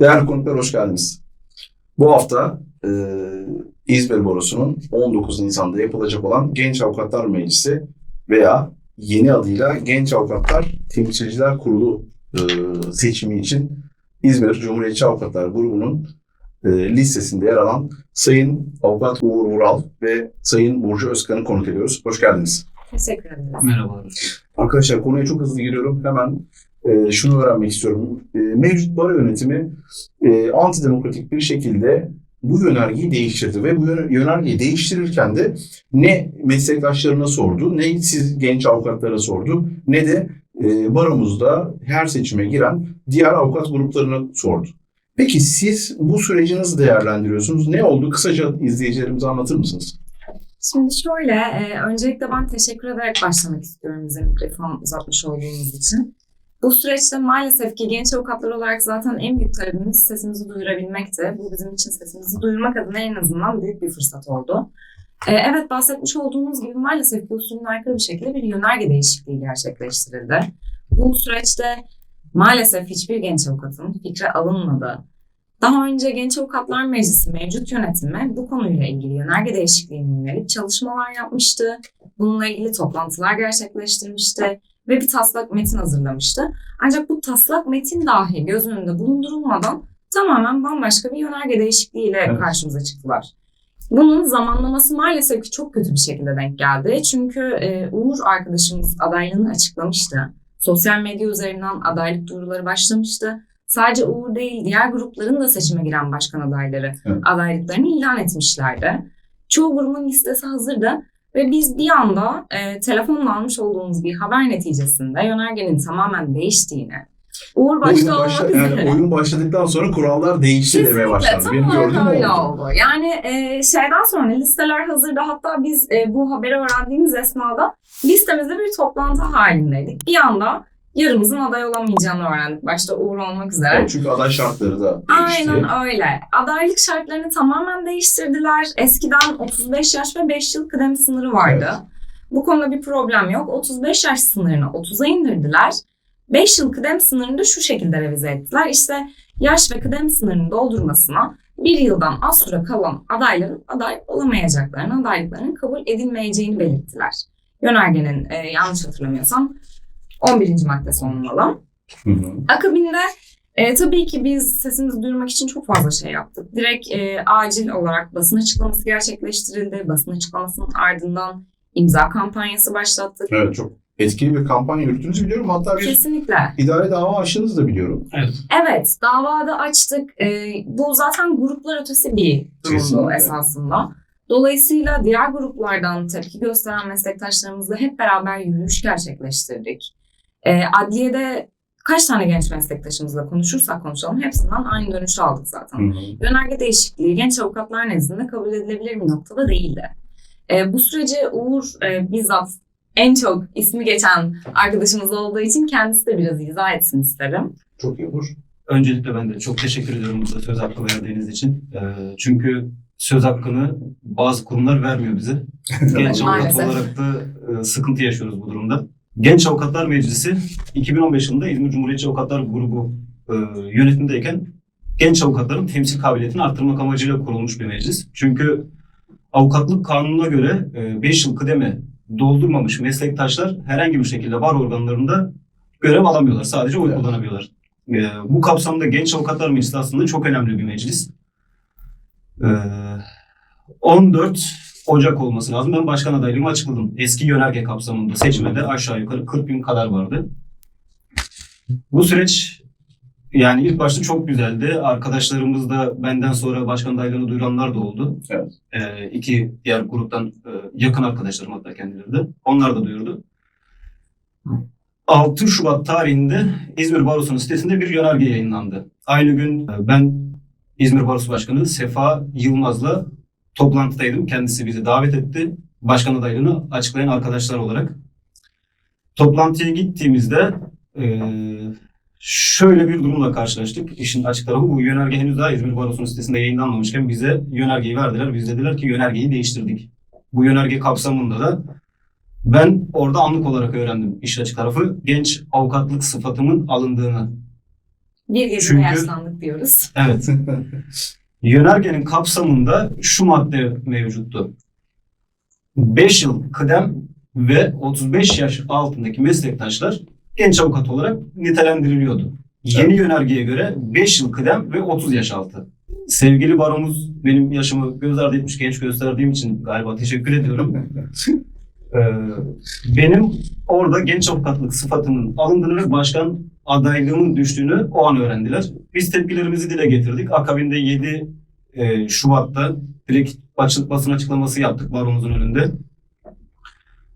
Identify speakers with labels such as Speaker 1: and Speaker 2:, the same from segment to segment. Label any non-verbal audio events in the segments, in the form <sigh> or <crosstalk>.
Speaker 1: Değerli konuklar hoş geldiniz. Bu hafta e, İzmir Borusu'nun 19 Nisan'da yapılacak olan Genç Avukatlar Meclisi veya yeni adıyla Genç Avukatlar Temsilciler Kurulu e, seçimi için İzmir Cumhuriyetçi Avukatlar Grubu'nun e, listesinde yer alan Sayın Avukat Uğur Vural ve Sayın Burcu Özkan'ı konuk ediyoruz. Hoş geldiniz.
Speaker 2: Teşekkür ederiz.
Speaker 3: Merhabalar.
Speaker 1: Arkadaşlar konuya çok hızlı giriyorum. Hemen e, şunu öğrenmek istiyorum. E, mevcut baro yönetimi e, antidemokratik bir şekilde bu yönergeyi değiştirdi ve bu yöne- yönergeyi değiştirirken de ne meslektaşlarına sordu, ne siz genç avukatlara sordu, ne de e, baromuzda her seçime giren diğer avukat gruplarına sordu. Peki siz bu süreci nasıl değerlendiriyorsunuz? Ne oldu? Kısaca izleyicilerimize anlatır mısınız?
Speaker 2: Şimdi şöyle, e, öncelikle ben teşekkür ederek başlamak istiyorum bize mikrofon uzatmış olduğunuz için. Bu süreçte maalesef ki genç avukatlar olarak zaten en büyük talebimiz sesimizi duyurabilmekti. Bu bizim için sesimizi duyurmak adına en azından büyük bir fırsat oldu. E, evet bahsetmiş olduğunuz gibi maalesef ki usulüne aykırı bir şekilde bir yönerge değişikliği gerçekleştirildi. Bu süreçte maalesef hiçbir genç avukatın fikri alınmadı. Daha önce Genç Avukatlar Meclisi mevcut yönetimi bu konuyla ilgili yönerge değişikliğine yönelik çalışmalar yapmıştı. Bununla ilgili toplantılar gerçekleştirmişti ve bir taslak metin hazırlamıştı. Ancak bu taslak metin dahi göz önünde bulundurulmadan tamamen bambaşka bir yönerge değişikliğiyle
Speaker 1: Evet.
Speaker 2: karşımıza çıktılar. Bunun zamanlaması maalesef ki çok kötü bir şekilde denk geldi. Çünkü e, Uğur arkadaşımız adaylığını açıklamıştı. Sosyal medya üzerinden adaylık duyuruları başlamıştı. Sadece Uğur değil, diğer grupların da seçime giren başkan adayları
Speaker 1: Evet.
Speaker 2: adaylıklarını ilan etmişlerdi. Çoğu grubun listesi hazırdı ve biz bir anda e, telefonla almış olduğumuz bir haber neticesinde yönergenin tamamen değiştiğini, Uğur başta
Speaker 1: Oyun,
Speaker 2: olmak
Speaker 1: başla-
Speaker 2: üzere...
Speaker 1: yani oyun başladıktan sonra kurallar değişti demeye başladı.
Speaker 2: tam
Speaker 1: Benim gördüğüm
Speaker 2: öyle
Speaker 1: oldu.
Speaker 2: oldu. Yani e, şeyden sonra listeler hazırda hatta biz e, bu haberi öğrendiğimiz esnada listemizde bir toplantı halindeydik. Bir anda yarımızın aday olamayacağını öğrendik. Başta Uğur olmak üzere.
Speaker 1: Evet, çünkü aday şartları da değişti.
Speaker 2: Aynen öyle. Adaylık şartlarını tamamen değiştirdiler. Eskiden 35 yaş ve 5 yıl kıdem sınırı vardı. Bu konuda bir problem yok. 35 yaş sınırını 30'a indirdiler. 5 yıl kıdem sınırını da şu şekilde revize ettiler. İşte yaş ve kıdem sınırını doldurmasına bir yıldan az süre kalan adayların aday olamayacaklarını, adaylıklarının kabul edilmeyeceğini belirttiler. Yönergenin e, yanlış hatırlamıyorsam 11. maddesi olmalı.
Speaker 1: Hı hı.
Speaker 2: Akabinde e, tabii ki biz sesimizi duyurmak için çok fazla şey yaptık. Direkt e, acil olarak basın açıklaması gerçekleştirildi. Basın açıklamasının ardından imza kampanyası başlattık.
Speaker 1: Evet çok etkili bir kampanya yürüttüğünüzü biliyorum. Hatta bir
Speaker 2: Kesinlikle.
Speaker 1: idare dava açtığınızı da biliyorum.
Speaker 2: Evet, davada açtık. E, bu zaten gruplar ötesi bir durumdu esasında. Dolayısıyla diğer gruplardan tepki gösteren meslektaşlarımızla hep beraber yürüyüş gerçekleştirdik. E, adliyede kaç tane genç meslektaşımızla konuşursak konuşalım hepsinden aynı dönüşü aldık zaten.
Speaker 1: Hı hı.
Speaker 2: Yönerge değişikliği genç avukatlar nezdinde kabul edilebilir bir noktada değildi. E, bu süreci Uğur e, bizzat en çok ismi geçen arkadaşımız olduğu için kendisi de biraz izah etsin isterim.
Speaker 1: Çok iyi olur.
Speaker 3: Öncelikle ben de çok teşekkür ediyorum burada söz hakkı verdiğiniz için. Ee, çünkü söz hakkını bazı kurumlar vermiyor bize. <laughs> Genç avukat
Speaker 2: Maalesef.
Speaker 3: olarak da e, sıkıntı yaşıyoruz bu durumda. Genç Avukatlar Meclisi 2015 yılında İzmir Cumhuriyetçi Avukatlar Grubu e, yönetimindeyken genç avukatların temsil kabiliyetini arttırmak amacıyla kurulmuş bir meclis. Çünkü avukatlık kanununa göre 5 yıl kıdemi doldurmamış meslektaşlar herhangi bir şekilde var organlarında görev alamıyorlar. Sadece oy
Speaker 1: Evet.
Speaker 3: kullanabiliyorlar. E, bu kapsamda Genç Avukatlar Meclisi aslında çok önemli bir meclis. E, 14 Ocak olması lazım. Ben başkan adaylığımı açıkladım. Eski yönerge kapsamında seçmede aşağı yukarı 40 gün kadar vardı. Bu süreç yani ilk başta çok güzeldi. Arkadaşlarımız da benden sonra başkan adaylığını duyuranlar da oldu.
Speaker 1: Evet.
Speaker 3: Ee, iki diğer gruptan e, yakın arkadaşlarım hatta kendileri de. Onlar da duyurdu. 6 Şubat tarihinde İzmir Barosu'nun sitesinde bir yönerge yayınlandı. Aynı gün e, ben İzmir Barosu Başkanı Sefa Yılmaz'la toplantıdaydım. Kendisi bizi davet etti. Başkan adaylığını açıklayan arkadaşlar olarak. Toplantıya gittiğimizde e, şöyle bir durumla karşılaştık. İşin açık tarafı bu yönerge henüz daha İzmir Barosu'nun sitesinde yayınlanmamışken bize yönergeyi verdiler. Biz dediler ki yönergeyi değiştirdik. Bu yönerge kapsamında da ben orada anlık olarak öğrendim işin açık tarafı. Genç avukatlık sıfatımın alındığını.
Speaker 2: Bir gecede
Speaker 3: Çünkü-
Speaker 2: yaşlandık diyoruz.
Speaker 3: Evet. <laughs> Yönergenin kapsamında şu madde mevcuttu. 5 yıl kıdem ve 35 yaş altındaki meslektaşlar genç avukat olarak nitelendiriliyordu. Yeni yönergeye göre 5 yıl kıdem ve 30 yaş altı. Sevgili baromuz benim yaşımı göz ardı etmiş genç gösterdiğim için galiba teşekkür ediyorum. <laughs> Ee, benim orada genç avukatlık sıfatımın alındığını ve başkan adaylığımın düştüğünü o an öğrendiler. Biz tepkilerimizi dile getirdik. Akabinde 7 e, Şubat'ta direkt basın açıklaması yaptık baromuzun önünde.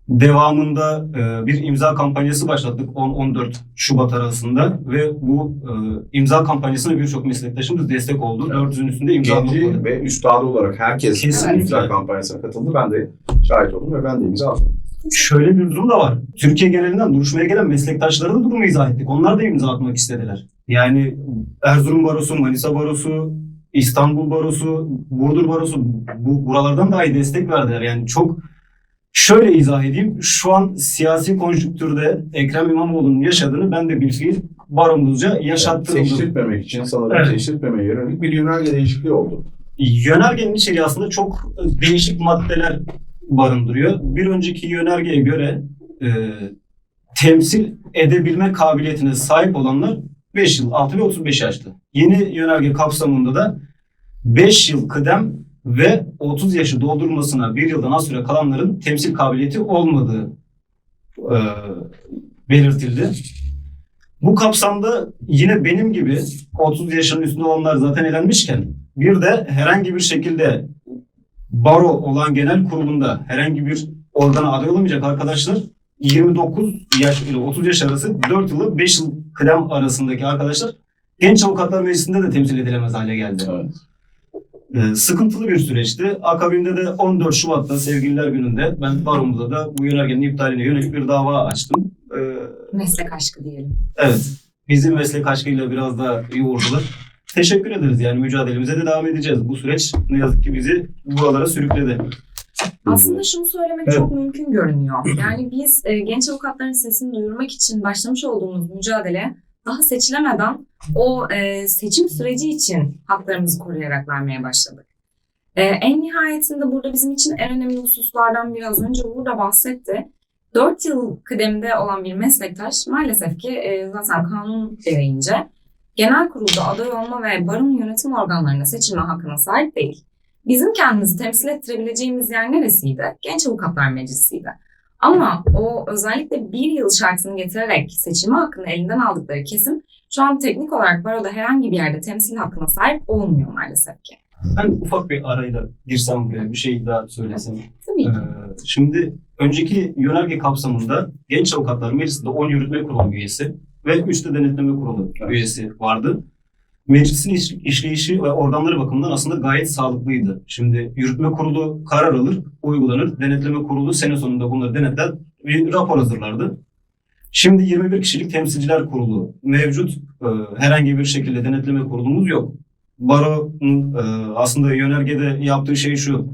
Speaker 3: Devamında e, bir imza kampanyası başlattık 10-14 Şubat arasında ve bu e, imza kampanyasına birçok meslektaşımız destek oldu.
Speaker 1: Evet.
Speaker 3: 400'ün üstünde imza topladı.
Speaker 1: ve üstadı olarak herkes
Speaker 3: Kesinlikle.
Speaker 1: imza kampanyasına katıldı. Ben de şahit oldum ve ben de imza attım.
Speaker 3: Şöyle bir durum da var. Türkiye genelinden duruşmaya gelen meslektaşlara da durumu izah ettik. Onlar da imza atmak istediler. Yani Erzurum Barosu, Manisa Barosu, İstanbul Barosu, Burdur Barosu bu buralardan dahi destek verdiler. Yani çok şöyle izah edeyim. Şu an siyasi konjüktürde Ekrem İmamoğlu'nun yaşadığını ben de bir fiil baromuzca yaşattırıldım.
Speaker 1: Teşhirtmemek için sanırım
Speaker 3: Evet.
Speaker 1: teşhirtmemeye yönelik bir yönerge değişikliği oldu.
Speaker 3: Yönergenin içeriği aslında çok değişik maddeler barındırıyor. Bir önceki yönergeye göre e, temsil edebilme kabiliyetine sahip olanlar 5 yıl altı ve 35 yaştı. Yeni yönerge kapsamında da 5 yıl kıdem ve 30 yaşı doldurmasına bir yıldan az süre kalanların temsil kabiliyeti olmadığı e, belirtildi. Bu kapsamda yine benim gibi 30 yaşının üstünde olanlar zaten elenmişken bir de herhangi bir şekilde baro olan genel kurulunda herhangi bir organa aday olamayacak arkadaşlar 29 yaş ile 30 yaş arası 4 yılı 5 yıl kıdem arasındaki arkadaşlar Genç Avukatlar Meclisi'nde de temsil edilemez hale geldi.
Speaker 1: Evet.
Speaker 3: Ee, sıkıntılı bir süreçti. Akabinde de 14 Şubat'ta Sevgililer Günü'nde ben baromuza da bu yönergenin iptaline yönelik bir dava açtım. Ee,
Speaker 2: Meslek aşkı diyelim.
Speaker 3: Evet. Bizim meslek aşkıyla biraz da yoğurdular. Teşekkür ederiz yani mücadelemize de devam edeceğiz. Bu süreç ne yazık ki bizi buralara sürükledi.
Speaker 2: Aslında şunu söylemek
Speaker 1: Evet.
Speaker 2: çok mümkün görünüyor. Yani biz e, genç avukatların sesini duyurmak için başlamış olduğumuz mücadele daha seçilemeden o e, seçim süreci için haklarımızı koruyarak vermeye başladık. E, en nihayetinde burada bizim için en önemli hususlardan biraz önce burada bahsetti. 4 yıl kıdemde olan bir meslektaş maalesef ki e, zaten kanun gereğince genel kurulda aday olma ve barın yönetim organlarına seçilme hakkına sahip değil. Bizim kendimizi temsil ettirebileceğimiz yer neresiydi? Genç Avukatlar Meclisi'ydi. Ama o özellikle bir yıl şartını getirerek seçilme hakkını elinden aldıkları kesim şu an teknik olarak baroda herhangi bir yerde temsil hakkına sahip olmuyor maalesef ki.
Speaker 3: Ben ufak bir arayla girsem buraya bir şey daha söylesem.
Speaker 2: Tabii
Speaker 3: Ee,
Speaker 2: ki.
Speaker 3: şimdi önceki yönerge kapsamında Genç Avukatlar Meclisi'nde 10 yürütme kurulu üyesi ve 3 de denetleme kurulu
Speaker 1: Evet.
Speaker 3: üyesi vardı. Meclisin iş- işleyişi ve organları bakımından aslında gayet sağlıklıydı. Şimdi yürütme kurulu karar alır, uygulanır. Denetleme kurulu sene sonunda bunları denetler, bir rapor hazırlardı. Şimdi 21 kişilik temsilciler kurulu mevcut. Ee, herhangi bir şekilde denetleme kurulumuz yok. Baro'nun e, aslında yönergede yaptığı şey şu.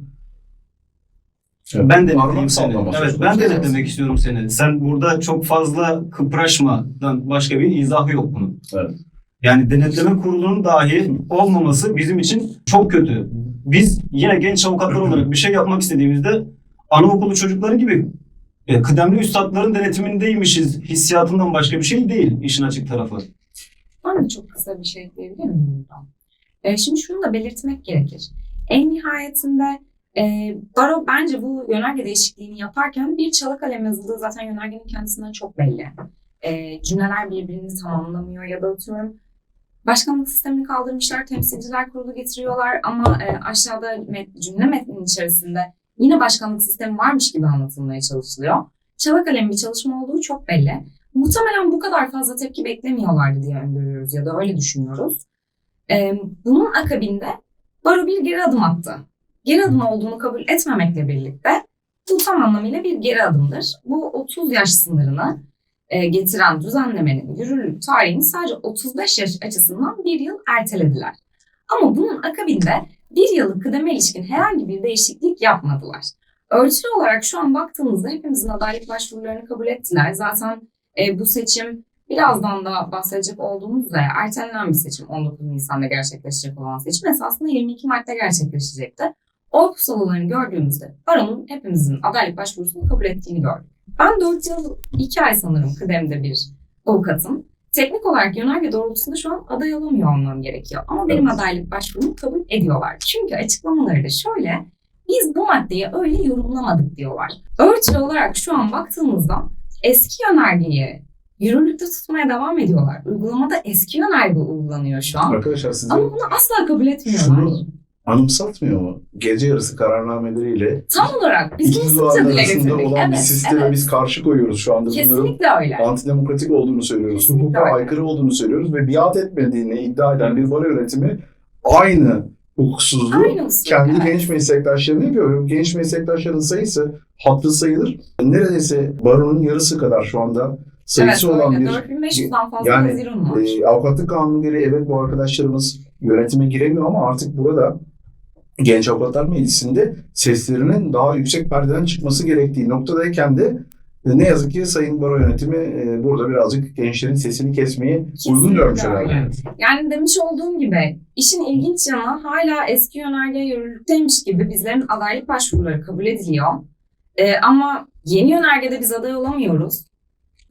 Speaker 1: Evet.
Speaker 3: Ben denetleyeyim seni. Evet ben denetlemek istiyorum seni. Sen burada çok fazla kıpraşmadan başka bir izahı yok bunun.
Speaker 1: Evet.
Speaker 3: Yani denetleme kurulunun dahi olmaması bizim için çok kötü. Biz yine genç avukatlar <clears throat> olarak bir şey yapmak istediğimizde anaokulu çocukları gibi e, kıdemli üstadların denetimindeymişiz hissiyatından başka bir şey değil işin açık tarafı.
Speaker 2: Ben de çok kısa bir şey ekleyebilir miyim buradan? E, şimdi şunu da belirtmek gerekir. En nihayetinde e, Baro bence bu yönerge değişikliğini yaparken bir çalı kalem yazıldığı zaten yönergenin kendisinden çok belli. E, cümleler birbirini tamamlamıyor ya da atıyorum başkanlık sistemini kaldırmışlar, temsilciler kurulu getiriyorlar ama e, aşağıda met- cümle metninin içerisinde yine başkanlık sistemi varmış gibi anlatılmaya çalışılıyor. Çalı kalem bir çalışma olduğu çok belli. Muhtemelen bu kadar fazla tepki beklemiyorlardı diye öngörüyoruz ya da öyle düşünüyoruz. Ee, bunun akabinde Baro bir geri adım attı. Geri adım olduğunu kabul etmemekle birlikte bu tam anlamıyla bir geri adımdır. Bu 30 yaş sınırını e, getiren düzenlemenin yürürlük tarihini sadece 35 yaş açısından bir yıl ertelediler. Ama bunun akabinde bir yıllık kıdeme ilişkin herhangi bir değişiklik yapmadılar. Ölçülü olarak şu an baktığımızda hepimizin adaylık başvurularını kabul ettiler. Zaten e, bu seçim Birazdan da bahsedecek olduğumuz üzere ertelenen bir seçim 19 Nisan'da gerçekleşecek olan seçim esasında 22 Mart'ta gerçekleşecekti. Oy pusulalarını gördüğümüzde baronun hepimizin adaylık başvurusunu kabul ettiğini gördük. Ben 4 yıl 2 ay sanırım kıdemde bir avukatım. Teknik olarak yönerge doğrultusunda şu an aday olamıyor olmam gerekiyor. Ama benim
Speaker 1: Evet.
Speaker 2: adaylık başvurumu kabul ediyorlar. Çünkü açıklamaları da şöyle. Biz bu maddeyi öyle yorumlamadık diyorlar. Örtülü olarak şu an baktığımızda eski yönergeyi yürürlükte tutmaya devam ediyorlar. Uygulamada eski yönerge uygulanıyor şu an.
Speaker 1: Arkadaşlar size
Speaker 2: Ama bunu asla kabul etmiyorlar.
Speaker 1: şunu anımsatmıyor mu? Gece yarısı kararnameleriyle
Speaker 2: Tam olarak biz bunu sıkça dile
Speaker 1: arasında
Speaker 2: getirdik.
Speaker 1: olan bir sisteme
Speaker 2: evet.
Speaker 1: biz karşı koyuyoruz şu anda. Bunların
Speaker 2: Kesinlikle öyle.
Speaker 1: antidemokratik olduğunu söylüyoruz.
Speaker 2: Kesinlikle
Speaker 1: Hukuka
Speaker 2: öyle.
Speaker 1: aykırı olduğunu söylüyoruz ve biat etmediğini iddia eden bir baro yönetimi aynı hukuksuzluğu
Speaker 2: Aynı usul.
Speaker 1: kendi
Speaker 2: evet.
Speaker 1: genç meslektaşlarını yapıyor. Genç meslektaşların sayısı hatırı sayılır. Neredeyse baronun yarısı kadar şu anda sayısı
Speaker 2: evet,
Speaker 1: olan
Speaker 2: öyle.
Speaker 1: bir
Speaker 2: 4500'den fazla
Speaker 1: yani,
Speaker 2: var.
Speaker 1: e, avukatlık kanunu gereği evet bu arkadaşlarımız yönetime giremiyor ama artık burada Genç Avukatlar Meclisi'nde seslerinin daha yüksek perdeden çıkması gerektiği noktadayken de e, ne yazık ki Sayın Baro Yönetimi e, burada birazcık gençlerin sesini kesmeyi uygun
Speaker 2: Kesinlikle
Speaker 1: görmüş
Speaker 2: öyle.
Speaker 1: herhalde.
Speaker 3: Evet.
Speaker 2: Yani demiş olduğum gibi işin ilginç yanı hala eski yönerge yürürlükteymiş gibi bizlerin adaylık başvuruları kabul ediliyor. Ee, ama yeni yönergede biz aday olamıyoruz.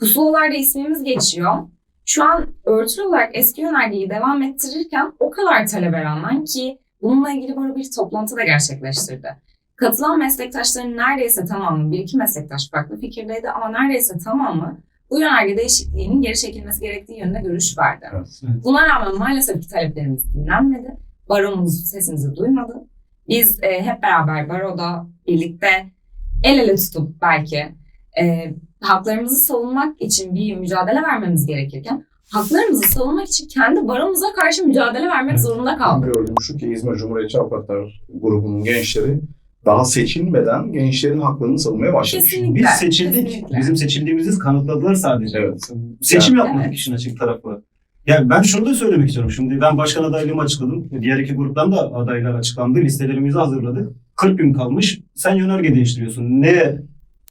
Speaker 2: Pusulalarda ismimiz geçiyor. Şu an örtülü olarak eski yönergeyi devam ettirirken o kadar talebe rağmen ki bununla ilgili baro bir toplantı da gerçekleştirdi. Katılan meslektaşların neredeyse tamamı, bir iki meslektaş farklı fikirdeydi ama neredeyse tamamı bu yönerge değişikliğinin geri çekilmesi gerektiği yönünde görüş verdi.
Speaker 1: Evet.
Speaker 2: Buna rağmen maalesef ki taleplerimiz dinlenmedi. Baromuz sesimizi duymadı. Biz e, hep beraber baroda birlikte el ele tutup belki e, haklarımızı savunmak için bir mücadele vermemiz gerekirken haklarımızı savunmak için kendi baromuza karşı mücadele vermek zorunda kaldık.
Speaker 1: Gördüğüm şu ki İzmir Cumhuriyetçi Avukatlar grubunun gençleri daha seçilmeden gençlerin haklarını savunmaya başlamış.
Speaker 2: Kesinlikle.
Speaker 3: Biz seçildik.
Speaker 2: kesinlikle.
Speaker 3: Bizim seçildiğimizi kanıtladılar sadece.
Speaker 1: Evet.
Speaker 3: Seçim
Speaker 2: Yani-
Speaker 3: yapmadık
Speaker 2: Evet.
Speaker 3: işin açık tarafı. Yani ben şunu da söylemek istiyorum. Şimdi ben başkan adaylığımı açıkladım. Diğer iki gruptan da adaylar açıklandı. Listelerimizi hazırladık. 40 gün kalmış. Sen yönerge değiştiriyorsun. Ne,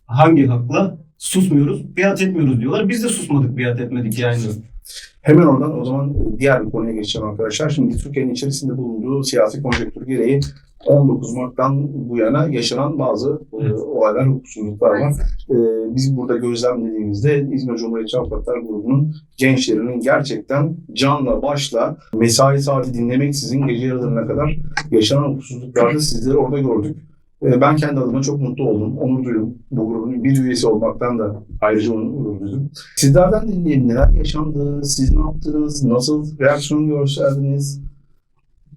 Speaker 3: hangi hakla susmuyoruz, biat etmiyoruz diyorlar. Biz de susmadık, biat etmedik yani.
Speaker 1: Hemen oradan o zaman diğer bir konuya geçeceğim arkadaşlar. Şimdi Türkiye'nin içerisinde bulunduğu siyasi konjektür gereği 19 Mart'tan bu yana yaşanan bazı e,
Speaker 3: Evet.
Speaker 1: olaylar, hukuksuzluklar var. E, biz burada gözlemlediğimizde İzmir Cumhuriyetçi Avukatlar Grubu'nun gençlerinin gerçekten canla başla mesai saati dinlemeksizin gece yarılarına kadar yaşanan hukuksuzluklarda sizleri orada gördük. E, ben kendi adıma çok mutlu oldum, onur duydum. Bu grubun bir üyesi olmaktan da ayrıca onur duydum. Sizlerden dinleyelim neler yaşandı, siz ne yaptınız, nasıl reaksiyon gösterdiniz?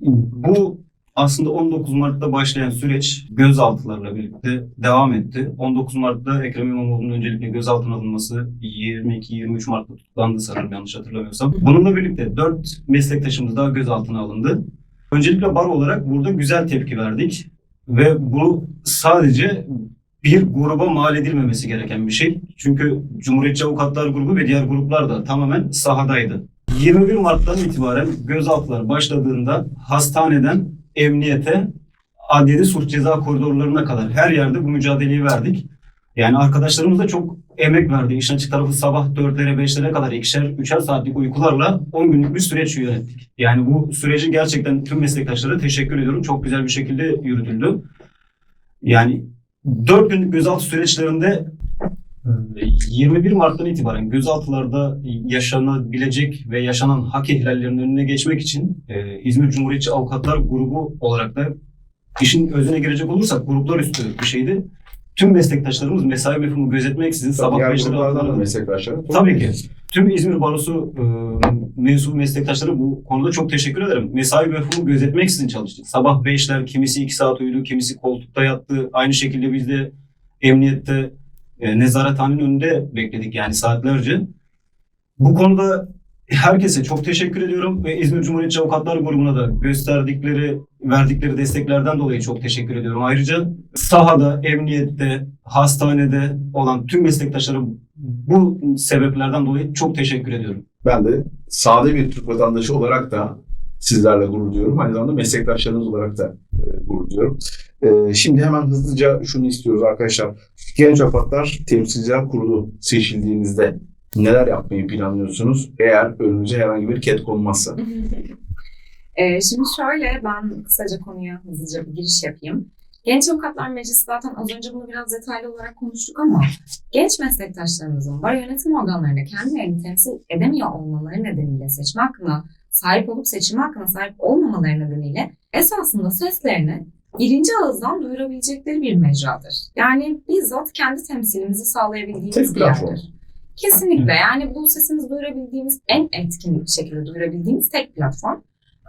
Speaker 3: Bu aslında 19 Mart'ta başlayan süreç gözaltılarla birlikte devam etti. 19 Mart'ta Ekrem İmamoğlu'nun öncelikle gözaltına alınması 22-23 Mart'ta tutuklandı sanırım yanlış hatırlamıyorsam. Bununla birlikte 4 meslektaşımız daha gözaltına alındı. Öncelikle bar olarak burada güzel tepki verdik. Ve bu sadece bir gruba mal edilmemesi gereken bir şey. Çünkü Cumhuriyetçi Avukatlar Grubu ve diğer gruplar da tamamen sahadaydı. 21 Mart'tan itibaren gözaltılar başladığında hastaneden emniyete, adliyede suç ceza koridorlarına kadar her yerde bu mücadeleyi verdik. Yani arkadaşlarımız da çok emek verdi. İşin açık tarafı sabah 4'lere 5'lere kadar ikişer, üçer saatlik uykularla 10 günlük bir süreç yönettik. Yani bu süreci gerçekten tüm meslektaşlara teşekkür ediyorum. Çok güzel bir şekilde yürütüldü. Yani 4 günlük gözaltı süreçlerinde e, 21 Mart'tan itibaren gözaltılarda yaşanabilecek ve yaşanan hak ihlallerinin önüne geçmek için e, İzmir Cumhuriyetçi Avukatlar Grubu olarak da işin özüne girecek olursak gruplar üstü bir şeydi. Tüm meslektaşlarımız mesai mefhumu gözetmeksizin sabah
Speaker 1: Diğer
Speaker 3: 5'lere
Speaker 1: gruplardan da
Speaker 3: 6'lara
Speaker 1: meslektaşlar.
Speaker 3: Tabii ki. Tüm İzmir Barosu e, mensup meslektaşları bu konuda çok teşekkür ederim. Mesai mefhumu gözetmeksizin çalıştık. Sabah 5'ler, kimisi 2 saat uyudu, kimisi koltukta yattı. Aynı şekilde biz de emniyette e, nezarethanenin önünde bekledik yani saatlerce. Bu konuda herkese çok teşekkür ediyorum ve İzmir Cumhuriyetçi Avukatlar Grubu'na da gösterdikleri, verdikleri desteklerden dolayı çok teşekkür ediyorum. Ayrıca sahada, emniyette, hastanede olan tüm meslektaşlara bu sebeplerden dolayı çok teşekkür ediyorum.
Speaker 1: Ben de sade bir Türk vatandaşı olarak da sizlerle gurur duyuyorum. Aynı zamanda meslektaşlarınız olarak da e, gurur duyuyorum. E, şimdi hemen hızlıca şunu istiyoruz arkadaşlar. Genç Avukatlar Temsilciler Kurulu seçildiğinizde neler yapmayı planlıyorsunuz eğer önünüze herhangi bir ket konmazsa? <laughs>
Speaker 2: Ee, şimdi şöyle ben kısaca konuya hızlıca bir giriş yapayım. Genç Avukatlar Meclisi zaten az önce bunu biraz detaylı olarak konuştuk ama genç meslektaşlarımızın baro yönetim organlarında kendilerini temsil edemiyor olmaları nedeniyle seçme hakkına sahip olup seçim hakkına sahip olmamaları nedeniyle esasında seslerini birinci ağızdan duyurabilecekleri bir mecradır. Yani bizzat kendi temsilimizi sağlayabildiğimiz
Speaker 1: Tek
Speaker 2: bir yerdir. Kesinlikle yani bu sesimizi duyurabildiğimiz en etkin şekilde duyurabildiğimiz tek platform.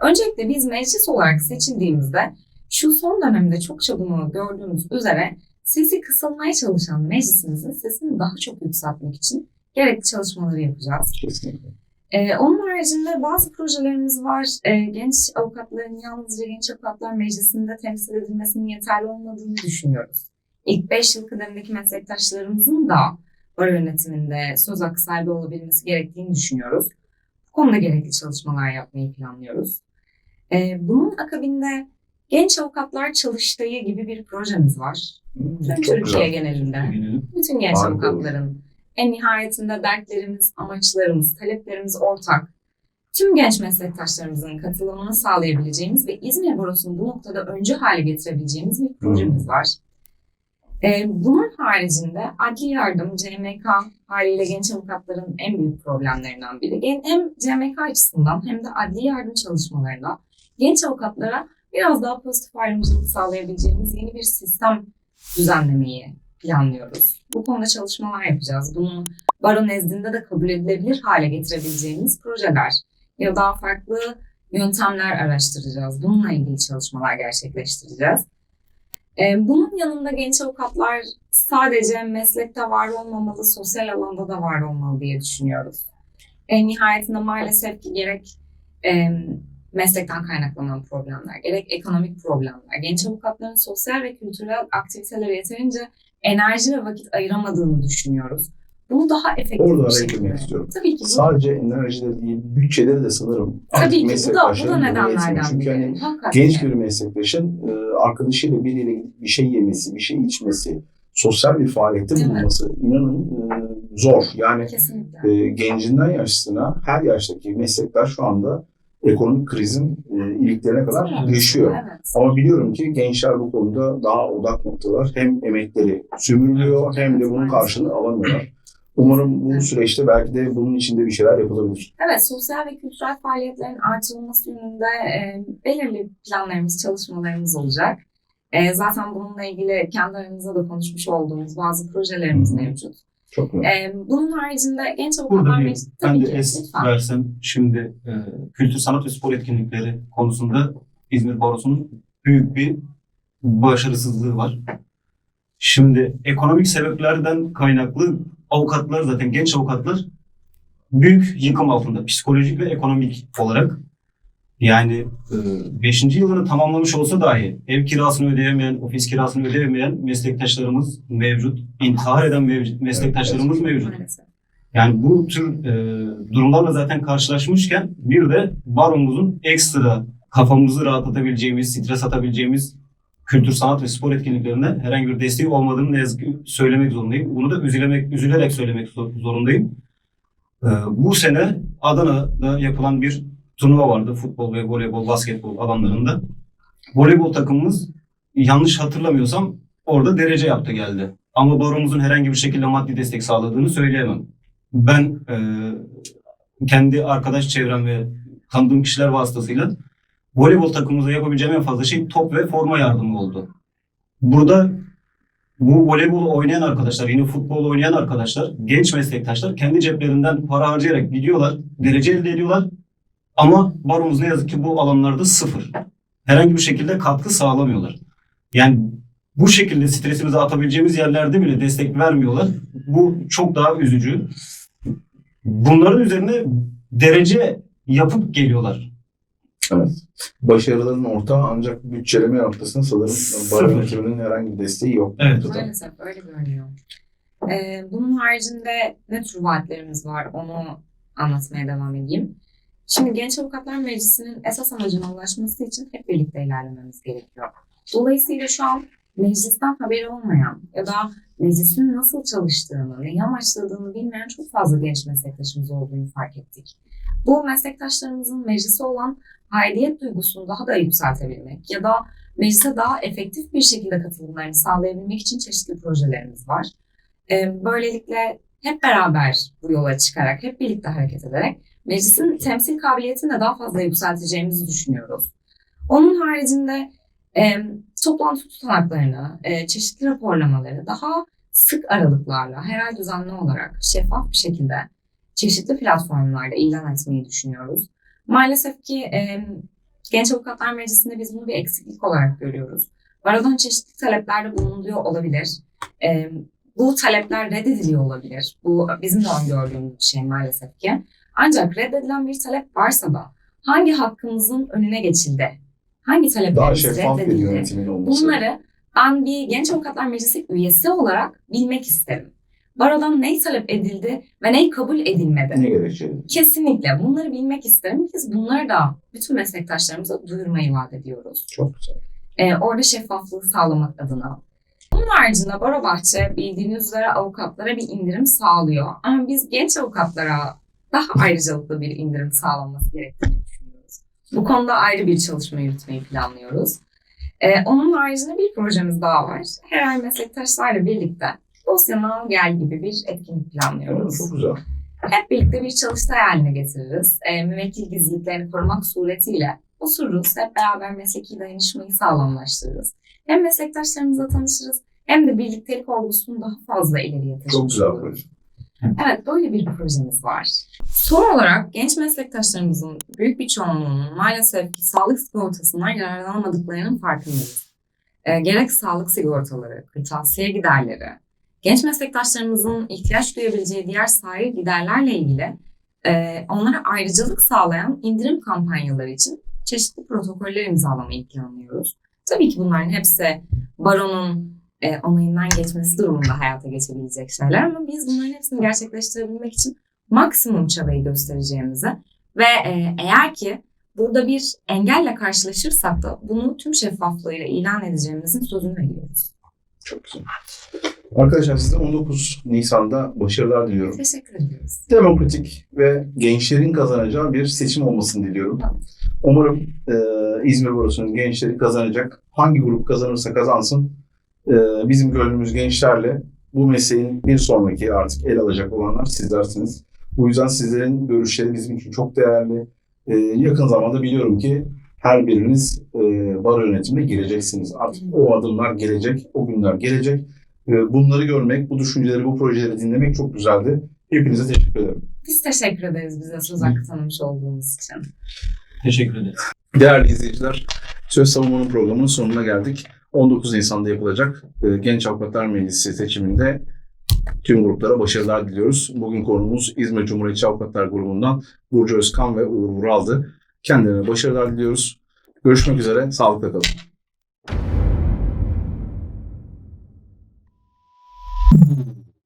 Speaker 2: Öncelikle biz meclis olarak seçildiğimizde şu son dönemde çokça bunu gördüğümüz üzere sesi kısılmaya çalışan meclisimizin sesini daha çok yükseltmek için gerekli çalışmaları yapacağız.
Speaker 1: Kesinlikle.
Speaker 2: Ee, onun haricinde bazı projelerimiz var. Ee, genç avukatların yalnızca Genç Avukatlar Meclisi'nde temsil edilmesinin yeterli olmadığını düşünüyoruz. İlk 5 yıl kıdemindeki meslektaşlarımızın da baro yönetiminde söz hakkı sahibi olabilmesi gerektiğini düşünüyoruz. Bu konuda gerekli çalışmalar yapmayı planlıyoruz. Ee, bunun akabinde Genç Avukatlar Çalıştayı gibi bir projemiz var.
Speaker 1: Hmm,
Speaker 2: Tüm
Speaker 1: Çok
Speaker 2: Türkiye
Speaker 1: güzel.
Speaker 2: genelinde
Speaker 3: Geneli.
Speaker 2: bütün genç
Speaker 1: Harika
Speaker 2: avukatların en nihayetinde dertlerimiz, amaçlarımız, taleplerimiz ortak. Tüm genç meslektaşlarımızın katılımını sağlayabileceğimiz ve İzmir Barosu'nu bu noktada öncü hale getirebileceğimiz bir projemiz var. Ee, bunun haricinde adli yardım, CMK haliyle genç avukatların en büyük problemlerinden biri. Hem CMK açısından hem de adli yardım çalışmalarında genç avukatlara biraz daha pozitif ayrımcılık sağlayabileceğimiz yeni bir sistem düzenlemeyi planlıyoruz. Bu konuda çalışmalar yapacağız. Bunu baro nezdinde de kabul edilebilir hale getirebileceğimiz projeler ya daha farklı yöntemler araştıracağız. Bununla ilgili çalışmalar gerçekleştireceğiz. Ee, Bunun yanında genç avukatlar sadece meslekte var olmamalı, sosyal alanda da var olmalı diye düşünüyoruz. En nihayetinde maalesef ki gerek e, meslekten kaynaklanan problemler, gerek ekonomik problemler, genç avukatların sosyal ve kültürel aktivitelere yeterince enerji ve vakit ayıramadığını düşünüyoruz. Bunu daha efektif
Speaker 1: Orada
Speaker 2: bir
Speaker 1: araya girmek istiyorum.
Speaker 2: Tabii ki bu,
Speaker 1: Sadece enerjileri değil, bütçeleri de sanırım.
Speaker 2: tabii ki bu da, bu da nedenlerden
Speaker 1: Çünkü
Speaker 2: biri.
Speaker 1: hani
Speaker 2: Hakikaten.
Speaker 1: genç bir meslektaşın e, arkadaşıyla biriyle gidip bir şey yemesi, bir şey içmesi, sosyal bir faaliyette
Speaker 2: Değil mi?
Speaker 1: bulunması inanın e, zor. Yani
Speaker 2: Kesinlikle.
Speaker 1: e, gencinden yaşlısına her yaştaki meslekler şu anda ekonomik krizin e, iliklerine kadar
Speaker 2: Evet.
Speaker 1: yaşıyor.
Speaker 2: Evet.
Speaker 1: Ama biliyorum ki gençler bu konuda daha odak noktalar. Hem emekleri sömürülüyor hem de bunun karşılığını alamıyorlar. Umarım bu süreçte belki de bunun içinde bir şeyler yapılabilir.
Speaker 2: Evet, sosyal ve kültürel faaliyetlerin artırılması yönünde e, belirli planlarımız, çalışmalarımız olacak. E, zaten bununla ilgili kendi aramızda da konuşmuş olduğumuz bazı projelerimiz
Speaker 1: Hı hı.
Speaker 2: mevcut.
Speaker 1: Çok güzel.
Speaker 2: E, bunun haricinde genç
Speaker 3: Burada
Speaker 2: avukatlar
Speaker 3: bir,
Speaker 2: meclisi
Speaker 3: ben
Speaker 2: tabii
Speaker 3: de
Speaker 2: ki
Speaker 3: es
Speaker 2: lütfen.
Speaker 3: versem şimdi e, kültür, sanat ve spor etkinlikleri konusunda İzmir Barosu'nun büyük bir başarısızlığı var. Şimdi ekonomik sebeplerden kaynaklı avukatlar zaten genç avukatlar büyük yıkım altında psikolojik ve ekonomik olarak. Yani 5. yılını tamamlamış olsa dahi ev kirasını ödeyemeyen, ofis kirasını ödeyemeyen meslektaşlarımız mevcut. İntihar eden mev- meslektaşlarımız mevcut. Yani bu tür e, durumlarla zaten karşılaşmışken bir de baromuzun ekstra kafamızı rahatlatabileceğimiz, stres atabileceğimiz kültür, sanat ve spor etkinliklerine herhangi bir desteği olmadığını ne yazık ki söylemek zorundayım. Bunu da üzülerek, üzülerek söylemek zor- zorundayım. E, bu sene Adana'da yapılan bir turnuva vardı. Futbol ve voleybol, basketbol alanlarında. Voleybol takımımız yanlış hatırlamıyorsam orada derece yaptı geldi. Ama baromuzun herhangi bir şekilde maddi destek sağladığını söyleyemem. Ben e, kendi arkadaş çevrem ve tanıdığım kişiler vasıtasıyla voleybol takımımıza yapabileceğim en fazla şey top ve forma yardımı oldu. Burada bu voleybolu oynayan arkadaşlar, yine futbol oynayan arkadaşlar, genç meslektaşlar kendi ceplerinden para harcayarak gidiyorlar, derece elde ediyorlar. Ama baromuz ne yazık ki bu alanlarda sıfır. Herhangi bir şekilde katkı sağlamıyorlar. Yani bu şekilde stresimizi atabileceğimiz yerlerde bile destek vermiyorlar. Bu çok daha üzücü. Bunların üzerine derece yapıp geliyorlar.
Speaker 1: Evet. Başarıların ortağı ancak bütçeleme noktasında sanırım baro yönetiminin herhangi bir desteği yok.
Speaker 3: Evet.
Speaker 1: Zaten.
Speaker 2: Maalesef öyle görünüyor. Ee, bunun haricinde ne tür vaatlerimiz var onu anlatmaya devam edeyim. Şimdi Genç Avukatlar Meclisi'nin esas amacına ulaşması için hep birlikte ilerlememiz gerekiyor. Dolayısıyla şu an meclisten haberi olmayan ya da meclisin nasıl çalıştığını, neyi amaçladığını bilmeyen çok fazla genç meslektaşımız olduğunu fark ettik. Bu meslektaşlarımızın meclise olan aidiyet duygusunu daha da yükseltebilmek ya da meclise daha efektif bir şekilde katılımlarını sağlayabilmek için çeşitli projelerimiz var. Böylelikle hep beraber bu yola çıkarak, hep birlikte hareket ederek meclisin temsil kabiliyetini de daha fazla yükselteceğimizi düşünüyoruz. Onun haricinde toplantı tutanaklarını, çeşitli raporlamaları daha sık aralıklarla, her ay düzenli olarak, şeffaf bir şekilde çeşitli platformlarda ilan etmeyi düşünüyoruz. Maalesef ki e, Genç Avukatlar Meclisi'nde biz bunu bir eksiklik olarak görüyoruz. Barodan çeşitli taleplerde bulunuluyor olabilir. E, bu talepler reddediliyor olabilir. Bu bizim de öngördüğümüz bir şey maalesef ki. Ancak reddedilen bir talep varsa da hangi hakkımızın önüne geçildi? Hangi taleplerimiz
Speaker 1: bir
Speaker 2: reddedildi? Bunları ben bir Genç Avukatlar Meclisi üyesi olarak bilmek isterim. Barodan ne talep edildi ve ne kabul edilmedi?
Speaker 1: ne gerekçeli?
Speaker 2: Kesinlikle bunları bilmek isterim. Biz bunları da bütün meslektaşlarımıza duyurmayı vaat ediyoruz.
Speaker 1: Çok güzel.
Speaker 2: Ee, orada şeffaflığı sağlamak adına. Bunun haricinde Baro Bahçe bildiğiniz üzere avukatlara bir indirim sağlıyor. Ama biz genç avukatlara daha ayrıcalıklı bir indirim sağlanması gerektiğini düşünüyoruz. Bu konuda ayrı bir çalışma yürütmeyi planlıyoruz. Ee, onun haricinde bir projemiz daha var. Her ay meslektaşlarla birlikte dosyanı al gel gibi bir etkinlik planlıyoruz.
Speaker 1: Çok güzel.
Speaker 2: Hep birlikte bir çalıştay haline getiririz. E, müvekkil gizliliklerini korumak suretiyle otururuz. Hep beraber mesleki dayanışmayı sağlamlaştırırız. Hem meslektaşlarımızla tanışırız hem de birliktelik olgusunu daha fazla ileriye taşımış
Speaker 1: Çok güzel proje.
Speaker 2: Evet böyle bir projemiz var. Son olarak genç meslektaşlarımızın büyük bir çoğunluğunun maalesef ki sağlık sigortasından yararlanamadıklarının farkındayız. E, gerek sağlık sigortaları, kırtasiye giderleri, genç meslektaşlarımızın ihtiyaç duyabileceği diğer sair giderlerle ilgili e, onlara ayrıcalık sağlayan indirim kampanyaları için çeşitli protokoller imzalamayı planlıyoruz. Tabii ki bunların hepsi baronun e, onayından geçmesi durumunda hayata geçebilecek şeyler ama biz bunların hepsini gerçekleştirebilmek için maksimum çabayı göstereceğimizi ve e, eğer ki burada bir engelle karşılaşırsak da bunu tüm şeffaflığıyla ilan edeceğimizin sözünü veriyoruz.
Speaker 1: Çok güzel. Arkadaşlar size 19 Nisan'da başarılar diliyorum.
Speaker 2: Teşekkür ediyoruz.
Speaker 1: Demokratik ve gençlerin kazanacağı bir seçim olmasını diliyorum. Umarım e, İzmir Barosu'nun gençleri kazanacak. Hangi grup kazanırsa kazansın. e, bizim gönlümüz gençlerle bu mesleğin bir sonraki artık el alacak olanlar sizlersiniz. Bu yüzden sizlerin görüşleri bizim için çok değerli. E, yakın zamanda biliyorum ki her biriniz e, baro yönetimine gireceksiniz. Artık o adımlar gelecek, o günler gelecek. E, bunları görmek, bu düşünceleri, bu projeleri dinlemek çok güzeldi. Hepinize teşekkür ederim.
Speaker 2: Biz teşekkür ederiz bize söz hakkı tanımış olduğunuz için.
Speaker 3: Teşekkür ederiz.
Speaker 1: Değerli izleyiciler, Söz Savunmanın programının sonuna geldik. 19 Nisan'da yapılacak e, Genç Avukatlar Meclisi seçiminde tüm gruplara başarılar diliyoruz. Bugün konumuz İzmir Cumhuriyetçi Avukatlar Grubu'ndan Burcu Özkan ve Uğur Vural'dı. Kendilerine başarılar diliyoruz. Görüşmek üzere, sağlıkla kalın.